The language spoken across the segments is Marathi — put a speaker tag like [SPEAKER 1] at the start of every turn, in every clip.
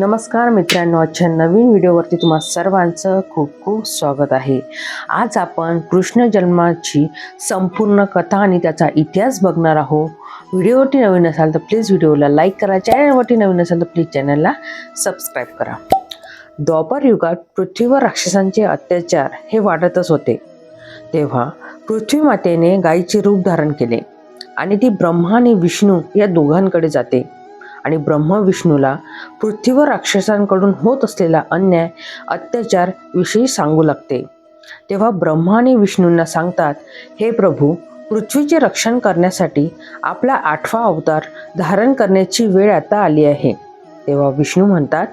[SPEAKER 1] नमस्कार मित्रांनो आजच्या नवीन व्हिडिओवरती तुम्हा सर्वांचं खूप खूप स्वागत आहे. आज आपण कृष्ण जन्माची संपूर्ण कथा आणि त्याचा इतिहास बघणार आहोत. व्हिडिओवरती नवीन असाल तर प्लीज व्हिडिओला लाईक करा. चॅनलवरती नवीन असाल तर प्लीज चॅनलला सबस्क्राईब करा. द्वापर युगात पृथ्वीवर राक्षसांचे अत्याचार हे वाढतच होते. तेव्हा पृथ्वी मातेने गायीचे रूप धारण केले आणि ती ब्रह्मा आणि विष्णू या दोघांकडे जाते. आणि ब्रह्मविष्णूला पृथ्वीवर राक्षसांकडून होत असलेला अन्याय अत्याचार विषयी सांगू लागते. तेव्हा ब्रह्मा आणि विष्णूंना सांगतात हे प्रभू पृथ्वीचे रक्षण करण्यासाठी आपला आठवा अवतार धारण करण्याची वेळ आता आली आहे. तेव्हा विष्णू म्हणतात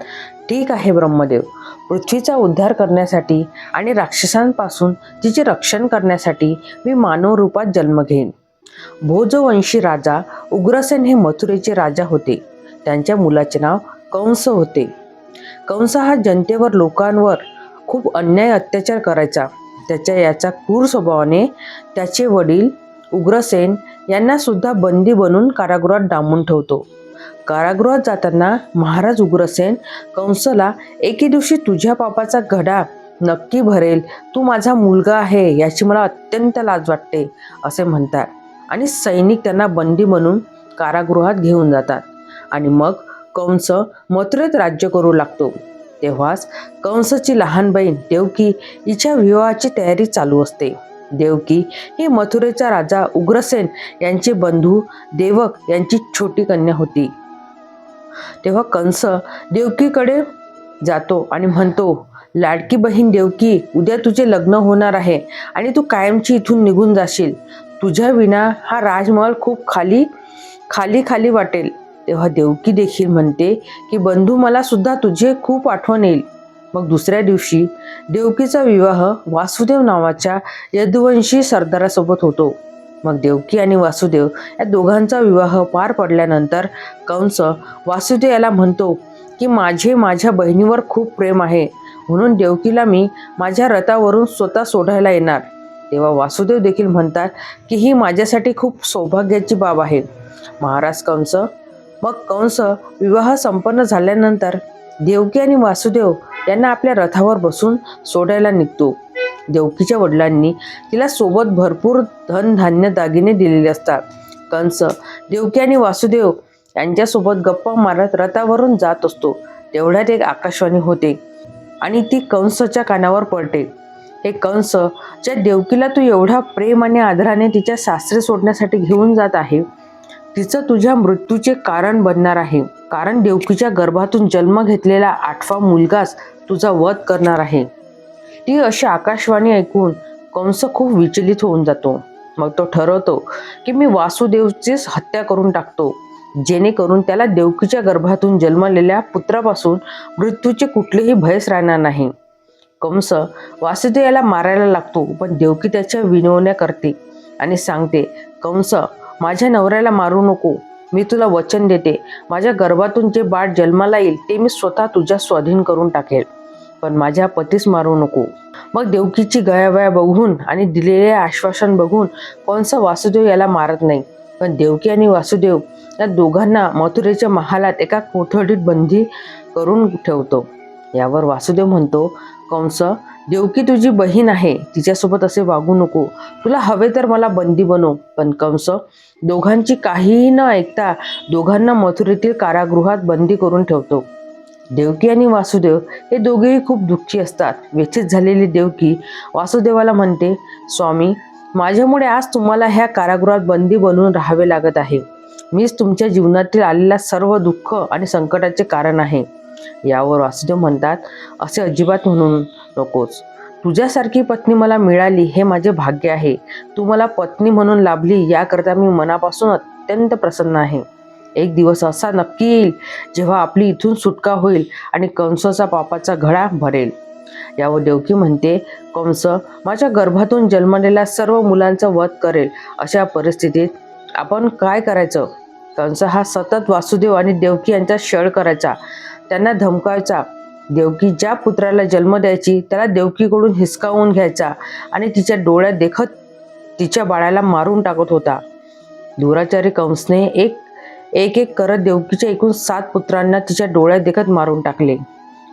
[SPEAKER 1] ठीक आहे ब्रह्मदेव पृथ्वीचा उद्धार करण्यासाठी आणि राक्षसांपासून तिचे रक्षण करण्यासाठी मी मानव रूपात जन्म घेईन. भोजवंशी राजा उग्रसेन हे मथुरेचे राजा होते. त्यांच्या मुलाचे नाव कंस होते. कंस हा जनतेवर लोकांवर खूप अन्याय अत्याचार करायचा. त्याच्या याचा क्रूर स्वभावाने त्याचे वडील उग्रसेन यांना सुद्धा बंदी बनून कारागृहात डांबून ठेवतो. कारागृहात जाताना महाराज उग्रसेन कंसला एके दिवशी तुझ्या पापाचा घडा नक्की भरेल. तू माझा मुलगा आहे याची मला अत्यंत लाज वाटते असे म्हणतात. आणि सैनिक त्यांना बंदी बनून कारागृहात घेऊन जातात. आणि मग कंस मथुरेत राज्य करू लागतो. तेव्हाच कंसची लहान बहीण देवकी हिच्या विवाहाची तयारी चालू असते. देवकी ही मथुरेचा राजा उग्रसेन यांचे बंधू देवक यांची छोटी कन्या होती. तेव्हा कंस देवकीकडे जातो आणि म्हणतो लाडकी बहीण देवकी उद्या तुझे लग्न होणार आहे आणि तू कायमची इथून निघून जाशील. तुझ्या विना हा राजमहल खूप खाली खाली खाली वाटेल. तेव्हा देवकी देखील म्हणते की बंधू मला सुद्धा तुझे खूप आठवण येईल. मग दुसऱ्या दिवशी देवकीचा विवाह वासुदेव नावाच्या यदुवंशी सरदारासोबत होतो. मग देवकी आणि वासुदेव या दोघांचा विवाह पार पडल्यानंतर कंस वासुदेव याला म्हणतो की माझे माझ्या बहिणीवर खूप प्रेम आहे. म्हणून देवकीला मी माझ्या रथावरून स्वतः सोडायला येणार. तेव्हा वासुदेव देखील म्हणतात की ही माझ्यासाठी खूप सौभाग्याची बाब आहे. महाराज कंस मग कंस विवाह संपन्न झाल्यानंतर देवकी आणि वासुदेव यांना आपल्या रथावर बसून सोडायला निघतो. देवकीच्या वडिलांनी तिला सोबत भरपूर धनधान्य दागिने दिलेले असतात. कंस देवकी आणि वासुदेव यांच्यासोबत गप्पा मारत रथावरून जात असतो. तेवढ्यात एक आकाशवाणी होते आणि ती कंसच्या कानावर पडते. हे कंस ज्या देवकीला तू एवढा प्रेम आणि आदराने तिच्या सासरे सोडण्यासाठी घेऊन जात आहे तिचं तुझ्या मृत्यूचे कारण बनणार आहे. कारण देवकीच्या गर्भातून जन्म घेतलेला आठवा मुलगाच तुझा वध करणार आहे. ती अशी आकाशवाणी ऐकून कंस खूप विचलित होऊन जातो. मग तो ठरवतो की मी वासुदेवचीच हत्या करून टाकतो. जेणेकरून त्याला देवकीच्या गर्भातून जन्मलेल्या पुत्रापासून मृत्यूचे कुठलेही भयच राहणार नाही. कंस वासुदेवाला मारायला लागतो पण देवकी त्याच्या विनवण्या करते आणि सांगते कंस माझ्या नवऱ्याला मारू नको. मी तुला वचन देते. माझ्या गर्भातून जे बाळ जन्माला येईल ते मी स्वतः तुझ्या स्वाधीन करून टाकेल. पण माझ्या पतीस मारू नको. मग देवकीची गयावया बघून आणि दिलेले आश्वासन बघून कोणसा वासुदेव याला मारत नाही. पण देवकी आणि वासुदेव या दोघांना मथुरेच्या महालात एका कोठडीत बंदी करून ठेवतो. यावर वासुदेव म्हणतो कंस देवकी तुझी बहीण आहे तिच्यासोबत असे वागू नको. तुला हवे तर मला बंदी बनव. पण कंस दोघांची काहीही न ऐकता दोघांना मथुरेतील कारागृहात बंदी करून ठेवतो. देवकी आणि वासुदेव हे दोघेही खूप दुःखी असतात. व्यथित झालेली देवकी वासुदेवाला म्हणते स्वामी माझ्यामुळे आज तुम्हाला ह्या कारागृहात बंदी बनवून राहावे लागत आहे. मीच तुमच्या जीवनातील आलेल्या सर्व दुःख आणि संकटाचे कारण आहे. यावर वासुदेव म्हणतात असे अजिबात म्हणून नकोस. तुझ्यासारखी पत्नी मला मिळाली हे माझे भाग्य आहे. तू मला पत्नी म्हणून लाभली याकरता मी मनापासून अत्यंत प्रसन्न आहे. एक दिवस असा नक्की येईल जेव्हा आपली इथून सुटका होईल आणि कंसाचा पापाचा घडा भरेल. यावर देवकी म्हणते कंस माझ्या गर्भातून जन्मलेल्या सर्व मुलांचा वध करेल. अशा परिस्थितीत आपण काय करायचं? कंस हा सतत वासुदेव आणि देवकी यांचा छळ करायचा. त्यांना धमकायचा. देवकी ज्या पुत्राला जन्म द्यायची त्याला देवकीकडून हिसकावून घ्यायचा आणि तिच्या डोळ्यात देखत तिच्या बाळाला मारून टाकत होता. दुराचारी कंसने एक एक एक करत देवकीच्या एकूण सात पुत्रांना तिच्या डोळ्यात देखत मारून टाकले.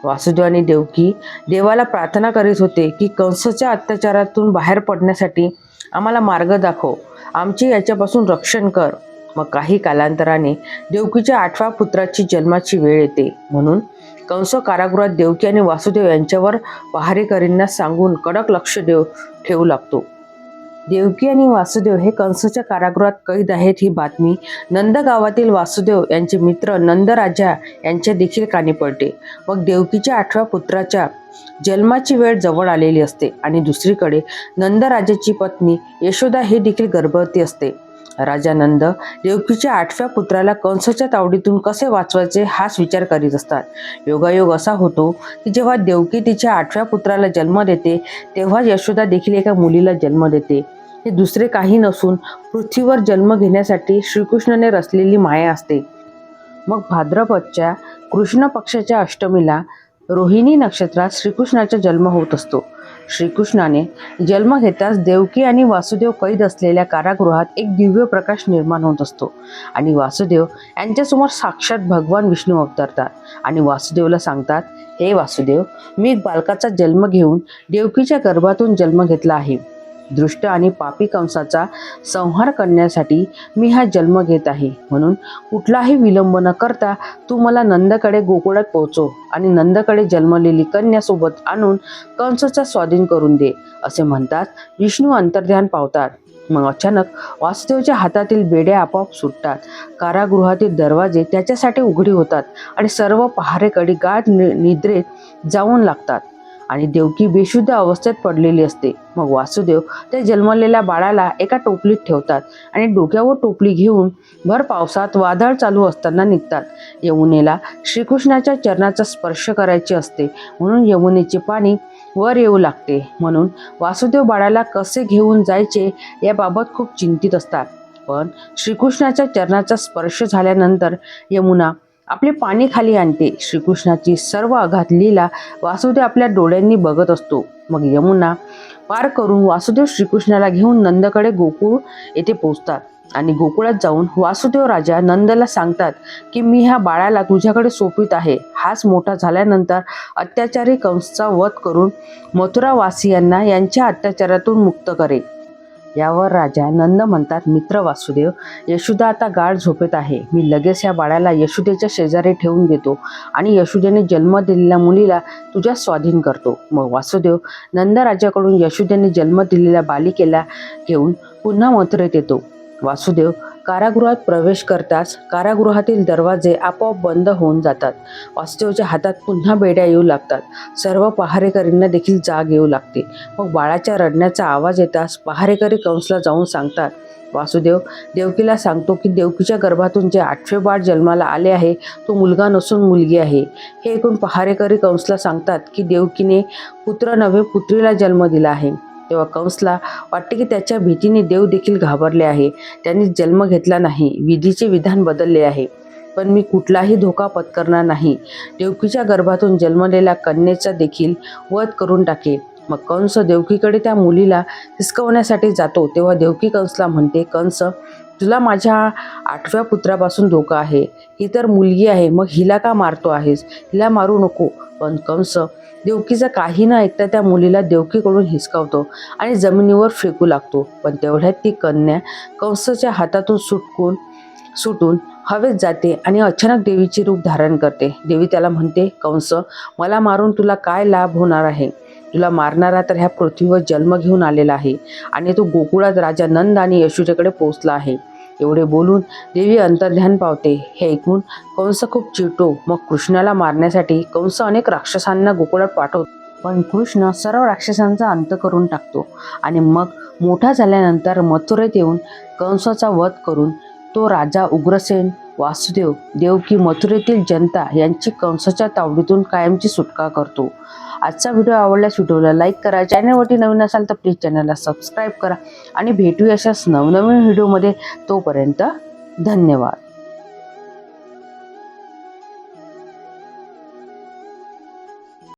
[SPEAKER 1] वासुदेव आणि देवकी देवाला प्रार्थना करीत होते की कंसच्या अत्याचारातून बाहेर पडण्यासाठी आम्हाला मार्ग दाखव. आमचे याच्यापासून रक्षण कर. मग काही कालांतराने देवकीच्या आठव्या पुत्राची जन्माची वेळ येते. म्हणून कंस कारागृहात देवकी आणि वासुदेव यांच्यावर पहारेकरींना सांगून कडक लक्ष देव ठेवू लागतो. देवकी आणि वासुदेव हे कंसच्या कारागृहात कैद आहेत ही बातमी नंद गावातील वासुदेव यांचे मित्र नंदराजा यांच्या देखील कानी पडते. मग देवकीच्या आठव्या पुत्राच्या जन्माची वेळ जवळ आलेली असते आणि दुसरीकडे नंदराजाची पत्नी यशोदा हे देखील गर्भवती असते. राजा नंद देवकीच्या आठव्या पुत्राला कंसाच्या तावडीतून कसे वाचवायचे हाच विचार करीत असतात. योगायोग असा होतो की जेव्हा देवकी तिच्या आठव्या पुत्राला जन्म देते तेव्हा यशोदा देखील एका मुलीला जन्म देते. हे दुसरे काही नसून पृथ्वीवर जन्म घेण्यासाठी श्रीकृष्णाने रचलेली माया असते. मग भाद्रपदच्या कृष्ण पक्षाच्या अष्टमीला रोहिणी नक्षत्रात श्रीकृष्णाचा जन्म होत असतो. श्रीकृष्णाने जन्म घेताच देवकी आणि वासुदेव कैद असलेल्या कारागृहात एक दिव्य प्रकाश निर्माण होत असतो. आणि वासुदेव यांच्यासमोर साक्षात भगवान विष्णू अवतरतात आणि वासुदेवला सांगतात हे वासुदेव मी बालकाचा जन्म घेऊन देवकीच्या गर्भातून जन्म घेतला आहे. दृष्ट आणि पापी कंसाचा संहार करण्यासाठी मी हा जन्म घेत आहे. म्हणून कुठलाही विलंब न करता तू मला नंदकडे गोकुळात पोहोचव आणि नंदकडे जन्मलेली कन्यासोबत आणून कंसचा स्वाधीन करून दे असे म्हणतात विष्णू अंतर्ध्यान पावतात. मग अचानक वासुदेवच्या हातातील बेड्या आपोआप सुटतात. कारागृहातील दरवाजे त्याच्यासाठी उघडी होतात आणि सर्व पहारेकडे गाढ नि- निद्रेत जाऊन लागतात. आणि देवकी बेशुद्ध अवस्थेत पडलेली असते. मग वासुदेव त्या जन्मलेल्या बाळाला एका टोपलीत ठेवतात आणि डोक्यावर टोपली घेऊन भर पावसात वादळ चालू असताना निघतात. यमुनेला श्रीकृष्णाच्या चरणाचा स्पर्श करायचे असते. म्हणून यमुनेचे पाणी वर येऊ लागते. म्हणून वासुदेव बाळाला कसे घेऊन जायचे याबाबत खूप चिंतित असतात. पण श्रीकृष्णाच्या चरणाचा स्पर्श झाल्यानंतर यमुना आपले पाणी खाली आणते. श्रीकृष्णाची सर्व अघात लीला वासुदेव आपल्या डोळ्यांनी बघत असतो. मग यमुना पार करून वासुदेव श्रीकृष्णाला घेऊन नंदकडे गोकुळ येथे पोचतात आणि गोकुळात जाऊन वासुदेव राजा नंदला सांगतात की मी ह्या बाळाला तुझ्याकडे सोपित आहे. हाच मोठा झाल्यानंतर अत्याचारी कंसचा वध करून मथुरावासियांना यांच्या अत्याचारातून मुक्त करेल यावर राजा नंद म्हणतात मित्र वासुदेव यशुदा आता गाढ झोपेत आहे. मी लगेच या बाळाला यशुदेच्या शेजारी ठेवून देतो आणि यशुदेने जन्म दिलेल्या मुलीला तुझ्या स्वाधीन करतो. मग वासुदेव नंदराजाकडून यशुदेने जन्म दिलेल्या बालिकेला घेऊन पुन्हा मथुरेत येतो. वासुदेव कारागृहात प्रवेश करताच कारागृहातील दरवाजे आपोआप बंद होऊन जातात. वासुदेवच्या हातात पुन्हा बेड्या येऊ लागतात. सर्व पहारेकरींना देखील जाग येऊ लागते. मग बाळाच्या रडण्याचा आवाज येताच पहारेकरी कंसला जाऊन सांगतात वासुदेव देवकीला सांगतो की देवकीच्या गर्भातून जे आठवे बाळ जन्माला आले आहे तो मुलगा नसून मुलगी आहे. हे ऐकून पहारेकरी कंसला सांगतात की देवकीने पुत्र नव्हे पुत्रीला जन्म दिला आहे. तेव्हा कंसला वाटते की त्याच्या भीतीने देव देखील घाबरले आहे. त्यांनी जन्म घेतला नाही. विधीचे विधान बदलले आहे. पण मी कुठलाही धोका पत्करणार नाही. देवकीच्या गर्भातून जन्मलेल्या कन्येचा देखील वध करून टाकेल मग कंस देवकीकडे त्या मुलीला हिसकवण्यासाठी जातो. तेव्हा देवकी कंसला म्हणते कंस तुला माझ्या आठव्या पुत्रापासून धोका आहे. ही तर मुलगी आहे. मग हिला का मारतो आहेस? हिला मारू नको. पण कंस देवकीचं काही न ऐकता त्या मुलीला देवकीकडून हिसकावतो आणि जमिनीवर फेकू लागतो. पण तेवढ्यात ती कन्या कंसाच्या हातातून सुटकून सुटून हवेत जाते आणि अचानक देवीचे रूप धारण करते. देवी त्याला म्हणते कंस मला मारून तुला काय लाभ होणार आहे? तुला मारणारा तर ह्या पृथ्वीवर जन्म घेऊन आलेला आहे आणि तो गोकुळात राजा नंद आणि यशोदेकडे पोहोचला आहे. एवढे बोलून देवी अंतर्ध्यान पावते. हे ऐकून कंस खूप चिडतो. मग कृष्णाला मारण्यासाठी कंस अनेक राक्षसांना गोकुळात पाठवतो. पण कृष्ण सर्व राक्षसांचा अंत करून टाकतो. आणि मग मोठा झाल्यानंतर मथुरेत येऊन कंसाचा वध करून तो राजा उग्रसेन वासुदेव देवकी मथुरेतील जनता यांची कंसाच्या तावडीतून कायमची सुटका करतो. आजचा व्हिडिओ आवडल्यास व्हिडिओला लाईक करा. चॅनलवरती नवीन असाल तर प्लीज चॅनलला सबस्क्राईब करा. आणि भेटूया अशाच नवनवीन व्हिडिओमध्ये. तोपर्यंत धन्यवाद.